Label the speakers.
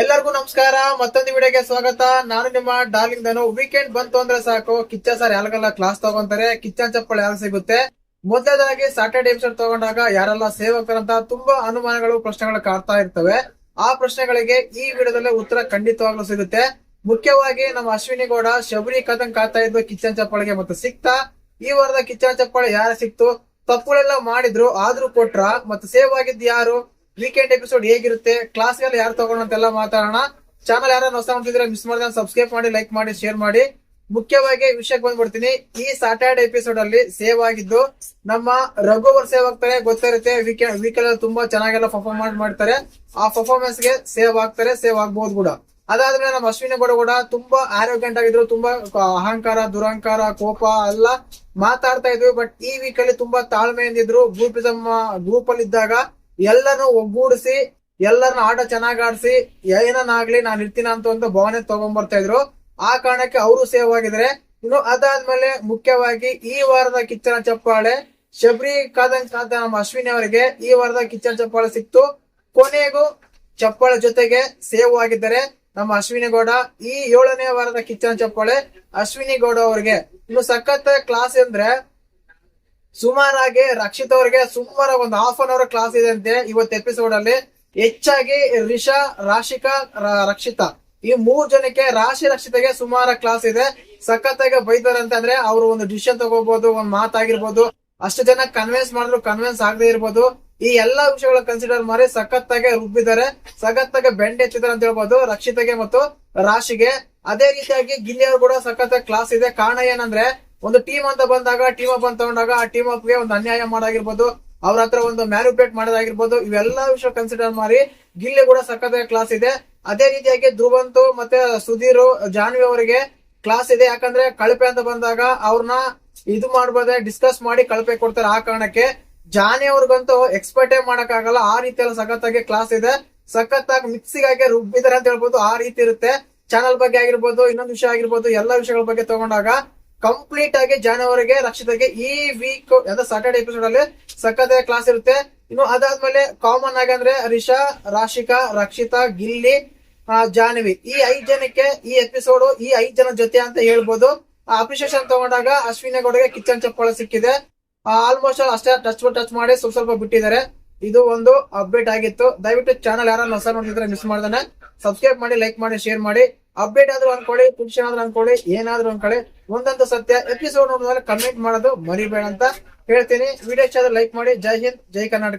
Speaker 1: ಎಲ್ಲರಿಗೂ ನಮಸ್ಕಾರ. ಮತ್ತೊಂದು ವಿಡಿಯೋಗೆ ಸ್ವಾಗತ. ನಾನು ನಿಮ್ಮ ಡಾರ್ಲಿಂಗ್ ನಾನು ವೀಕೆಂಡ್ ಬಂತು ಅಂದ್ರೆ ಸಾಕು. ಕಿಚ್ಚ ಸರ್ ಯಾರಿಗೆಲ್ಲ ಕ್ಲಾಸ್ ತಗೊಂತಾರೆ? ಕಿಚ್ಚನ್ ಚಪ್ಪಳ ಯಾರು ಸಿಗುತ್ತೆ? ಮೊದಲದಾಗಿ ಸಾಟರ್ಡೆ ಎಪಿಸೋಡ್ ತಗೊಂಡಾಗ ಯಾರೆಲ್ಲ ಸೇವ್ ಆಗ್ತಾರಂತ ತುಂಬಾ ಅನುಮಾನಗಳು, ಪ್ರಶ್ನೆಗಳು ಕಾಡ್ತಾ ಇರ್ತವೆ. ಆ ಪ್ರಶ್ನೆಗಳಿಗೆ ಈ ವಿಡಿಯೋದಲ್ಲಿ ಉತ್ತರ ಖಂಡಿತವಾಗ್ಲೂ ಸಿಗುತ್ತೆ. ಮುಖ್ಯವಾಗಿ ನಮ್ಮ ಅಶ್ವಿನಿ ಗೌಡ, ಶಬರಿ ಕದಂ ಕಾತಾ ಇದ್ದು ಕಿಚ್ಚನ್ ಚಪ್ಪಳಿಗೆ ಮತ್ತೆ ಸಿಕ್ತಾ, ಈ ವಾರದ ಕಿಚ್ಚನ್ ಚಪ್ಪಳ ಯಾರು ಸಿಕ್ತು? ತಪ್ಪುಗಳೆಲ್ಲ ಮಾಡಿದ್ರು, ಆದ್ರೂ ಕೊಟ್ರ? ಮತ್ತೆ ಸೇವ್ ಆಗಿದ್ದು ಯಾರು? ವೀಕೆಂಡ್ ಎಪಿಸೋಡ್ ಹೇಗಿರುತ್ತೆ? ಕ್ಲಾಸ್ ಗೆಲ್ಲ ಯಾರು ತಗೊಂಡಂತೆಲ್ಲ ಮಾತಾಡೋಣ. ಚಾನಲ್ ಯಾರು ಹೊಸ ನೋಡ್ತಿದ್ರೆ ಮಿಸ್ ಮಾಡಿದ್ರೆ ಸಬ್ಸ್ಕ್ರೈಬ್ ಮಾಡಿ ಲೈಕ್ ಮಾಡಿ ಶೇರ್ ಮಾಡಿ. ಮುಖ್ಯವಾಗಿ ವಿಷಯಕ್ಕೆ ಬಂದ್ಬಿಡ್ತೀನಿ. ಈ ಸಾಟರ್ಡೆ ಎಪಿಸೋಡ್ ಅಲ್ಲಿ ಸೇವ್ ಆಗಿದ್ದು ನಮ್ಮ ರಘು ಅವರು ಸೇವ್ ಆಗ್ತಾರೆ. ಗೊತ್ತಿರುತ್ತೆ ವೀಕೆಂಡ್ ವೀಕೆಂಡ್ ಅಲ್ಲಿ ತುಂಬಾ ಚೆನ್ನಾಗೆಲ್ಲ ಪರ್ಫಾರ್ಮೆನ್ಸ್ ಮಾಡ್ತಾರೆ. ಆ ಪರ್ಫಾರ್ಮೆನ್ಸ್ಗೆ ಸೇವ್ ಆಗ್ತಾರೆ ಸೇವ್ ಆಗ್ಬಹುದು ಕೂಡ. ಅದಾದ್ಮೇಲೆ ನಮ್ಮ ಅಶ್ವಿನಿ ಗೌಡ ಕೂಡ ತುಂಬಾ ಆರೋಗ್ಯಂಟ್ ಆಗಿದ್ರು, ತುಂಬಾ ಅಹಂಕಾರ, ದುರಹಂಕಾರ, ಕೋಪ ಎಲ್ಲ ಮಾತಾಡ್ತಾ ಇದ್ವಿ ಬಟ್ ಈ ವೀಕ್ ಅಲ್ಲಿ ತುಂಬಾ ತಾಳ್ಮೆಯಿಂದ ಇದ್ರು ಗ್ರೂಪಿಸಮ್ ಗ್ರೂಪ್ ಅಲ್ಲಿ ಇದ್ದಾಗ ಎಲ್ಲರನ್ನು ಒಗ್ಗೂಡಿಸಿ, ಎಲ್ಲರನ್ನ ಆಟ ಚೆನ್ನಾಗ್ ಆಡಿಸಿ ಏನನ್ನಾಗ್ಲಿ ನಾನು ಇರ್ತೀನ ಅಂತ ಒಂದು ಭಾವನೆ ತಗೊಂಡ್ಬರ್ತಾ ಇದ್ರು. ಆ ಕಾರಣಕ್ಕೆ ಅವರು ಸೇವ್ ಆಗಿದ್ರೆ ಇನ್ನು ಅದಾದ್ಮೇಲೆ ಮುಖ್ಯವಾಗಿ ಈ ವಾರದ ಕಿಚ್ಚನ ಚಪ್ಪಾಳೆ, ಶಬರಿ ಕಾದಂಗ್ ಕಾದ ನಮ್ಮ ಅಶ್ವಿನಿ ಅವರಿಗೆ ಈ ವಾರದ ಕಿಚ್ಚನ ಚಪ್ಪಾಳೆ ಸಿಕ್ತು. ಕೊನೆಗೂ ಚಪ್ಪಾಳೆ ಜೊತೆಗೆ ಸೇವ್ ಆಗಿದ್ದಾರೆ ನಮ್ಮ ಅಶ್ವಿನಿ ಗೌಡ. ಈ ಏಳನೇ ವಾರದ ಕಿಚ್ಚನ ಚಪ್ಪಾಳೆ ಅಶ್ವಿನಿ ಗೌಡ ಅವರಿಗೆ. ಇನ್ನು ಸಖತ್ ಕ್ಲಾಸ್ ಅಂದ್ರೆ ಸುಮಾರಾಗಿ ರಕ್ಷಿತ್ ಅವರಿಗೆ ಸುಮಾರ ಒಂದು ಹಾಫ್ ಅನ್ ಅವರ್ ಕ್ಲಾಸ್ ಇದೆ ಅಂತೆ ಇವತ್ತು ಎಪಿಸೋಡ್ ಅಲ್ಲಿ. ಹೆಚ್ಚಾಗಿ ರಿಷಾ, ರಾಶಿಕಾ ರಕ್ಷಿತ. ಈ ಮೂರ್ ಜನಕ್ಕೆ ರಾಶಿ, ರಕ್ಷಿತಗೆ ಸುಮಾರ ಕ್ಲಾಸ್ ಇದೆ. ಸಖತ್ತಾಗಿ ಬೈತಾರೆ ಅಂತಂದ್ರೆ ಅವ್ರು ಒಂದು ಡಿಸಿಷನ್ ತಗೋಬಹುದು ಒಂದ್ ಮಾತಾಗಿರ್ಬೋದು. ಅಷ್ಟು ಜನ ಕನ್ವಿನ್ಸ್ ಮಾಡಿದ್ರು ಕನ್ವಿನ್ಸ್ ಆಗದೆ ಇರ್ಬೋದು. ಈ ಎಲ್ಲಾ ವಿಷಯಗಳ ಕನ್ಸಿಡರ್ ಮಾಡಿ ಸಖತ್ತಾಗೆ ರುಬ್ಬಿದ್ದಾರೆ. ಸಖತ್ತಾಗೆ ಬೆಂಡ್ ಎತ್ತಿದ್ದಾರೆ ಅಂತ ಹೇಳ್ಬೋದು ರಕ್ಷಿತಗೆ ಮತ್ತು ರಾಶಿಗೆ. ಅದೇ ರೀತಿಯಾಗಿ ಗಿಲ್ಲಿ ಅವರು ಕೂಡ ಸಖತ್ತಾಗಿ ಕ್ಲಾಸ್ ಇದೆ. ಕಾರಣ ಏನಂದ್ರೆ ಒಂದು ಟೀಮ್ ಅಂತ ಬಂದಾಗ ಟೀಮ್ ಅಪ್ ಅಂತ ತಗೊಂಡಾಗ ಆ ಟೀಮ್ ಅಪ್ಗೆ ಒಂದು ಅನ್ಯಾಯ ಮಾಡಾಗಿರ್ಬೋದು. ಅವ್ರ ಹತ್ರ ಒಂದು ಮ್ಯಾನುಪೇಟ್ ಮಾಡೋದಾಗಿರ್ಬೋದು. ಇವೆಲ್ಲ ವಿಷಯ ಕನ್ಸಿಡರ್ ಮಾಡಿ ಗಿಲ್ಲಿ ಕೂಡ ಸಖತ್ ಕ್ಲಾಸ್ ಇದೆ. ಅದೇ ರೀತಿಯಾಗಿ ಧ್ರುವಂತು ಮತ್ತೆ ಸುಧೀರ್, ಜಾನ್ವಿ ಅವರಿಗೆ ಕ್ಲಾಸ್ ಇದೆ. ಯಾಕಂದ್ರೆ ಕಳಪೆ ಅಂತ ಬಂದಾಗ ಅವ್ರನ್ನ ಇದು ಮಾಡ್ಬೋದೇ ಡಿಸ್ಕಸ್ ಮಾಡಿ ಕಳಪೆ ಕೊಡ್ತಾರೆ ಆ ಕಾರಣಕ್ಕೆ. ಜಾನಿ ಅವ್ರಿಗಂತೂ ಎಕ್ಸ್ಪರ್ಟೇ ಮಾಡಕ್ ಆಗಲ್ಲ ಆ ರೀತಿಯಲ್ಲಿ ಸಖತ್ತಾಗಿ ಕ್ಲಾಸ್ ಇದೆ. ಸಖತ್ತಾಗಿ ಮಿಕ್ಸಿಗೆ ರುಬ್ಬಿದಾರೆ ಅಂತ ಹೇಳ್ಬೋದು. ಆ ರೀತಿ ಇರುತ್ತೆ. ಚಾನಲ್ ಬಗ್ಗೆ ಆಗಿರ್ಬೋದು, ಇನ್ನೊಂದು ವಿಷಯ ಆಗಿರ್ಬೋದು, ಎಲ್ಲಾ ವಿಷಯಗಳ ಬಗ್ಗೆ ತಗೊಂಡಾಗ ಕಂಪ್ಲೀಟ್ ಆಗಿ ಜಾನುವಾರಿಗೆ ರಕ್ಷಿತಗೆ ಈ ವೀಕ್ ಅಂದ್ರೆ ಸಾಟರ್ಡೆ ಎಪಿಸೋಡ್ ಅಲ್ಲಿ ಸಖತ್ ಕ್ಲಾಸ್ ಇರುತ್ತೆ. ಇನ್ನು ಅದಾದ್ಮೇಲೆ ಕಾಮನ್ ಆಗಿ ಅಂದ್ರೆ ರಿಷಾ, ರಾಶಿಕಾ, ರಕ್ಷಿತಾ, ಗಿಲ್ಲಿ ಜಾನ್ವಿ ಈ ಐದ್ ಜನಕ್ಕೆ ಈ ಎಪಿಸೋಡ್ ಈ ಐದ್ ಜನ ಜೊತೆ ಅಂತ ಹೇಳ್ಬೋದು. ಅಪ್ರಿಶಿಯೇಷನ್ ತಗೊಂಡಾಗ ಅಶ್ವಿನಿ ಗೌಡಗೆ ಕಿಚನ್ ಚಪ್ಪಳ ಸಿಕ್ಕಿದೆ. ಆಲ್ಮೋಸ್ಟ್ ಅಷ್ಟೇ ಟಚ್ ಟಚ್ ಮಾಡಿ ಸ್ವಲ್ಪ ಸ್ವಲ್ಪ ಬಿಟ್ಟಿದ್ದಾರೆ. ಇದು ಒಂದು ಅಪ್ಡೇಟ್ ಆಗಿತ್ತು. ದಯವಿಟ್ಟು ಚಾನಲ್ ಯಾರನ್ನ ಹೊಸ ನೋಡಿದ್ರೆ ಮಿಸ್ ಮಾಡ್ದಾನೆ. ಸಬ್ಸ್ಕ್ರೈಬ್ ಮಾಡಿ ಲೈಕ್ ಮಾಡಿ ಶೇರ್ ಮಾಡಿ. ಅಪ್ಡೇಟ್ ಆದ್ರೂ ಅನ್ಕೊಳ್ಳಿ ಖುಷಿ ಆದ್ರೂ ಅನ್ಕೊಳ್ಳಿ ಏನಾದ್ರೂ ಅನ್ಕೊಳ್ಳಿ ಒಂದಂತ ಸತ್ಯ ಎಪಿಸೋಡ್ ನೋಡಿದ್ರೆ ಕಮೆಂಟ್ ಮಾಡೋದು ಮರಿಬೇಡ ಅಂತ ಹೇಳ್ತೀನಿ. ವಿಡಿಯೋ ಇಷ್ಟ ಲೈಕ್ ಮಾಡಿ. ಜೈ ಹಿಂದ್, ಜೈ ಕರ್ನಾಟಕ.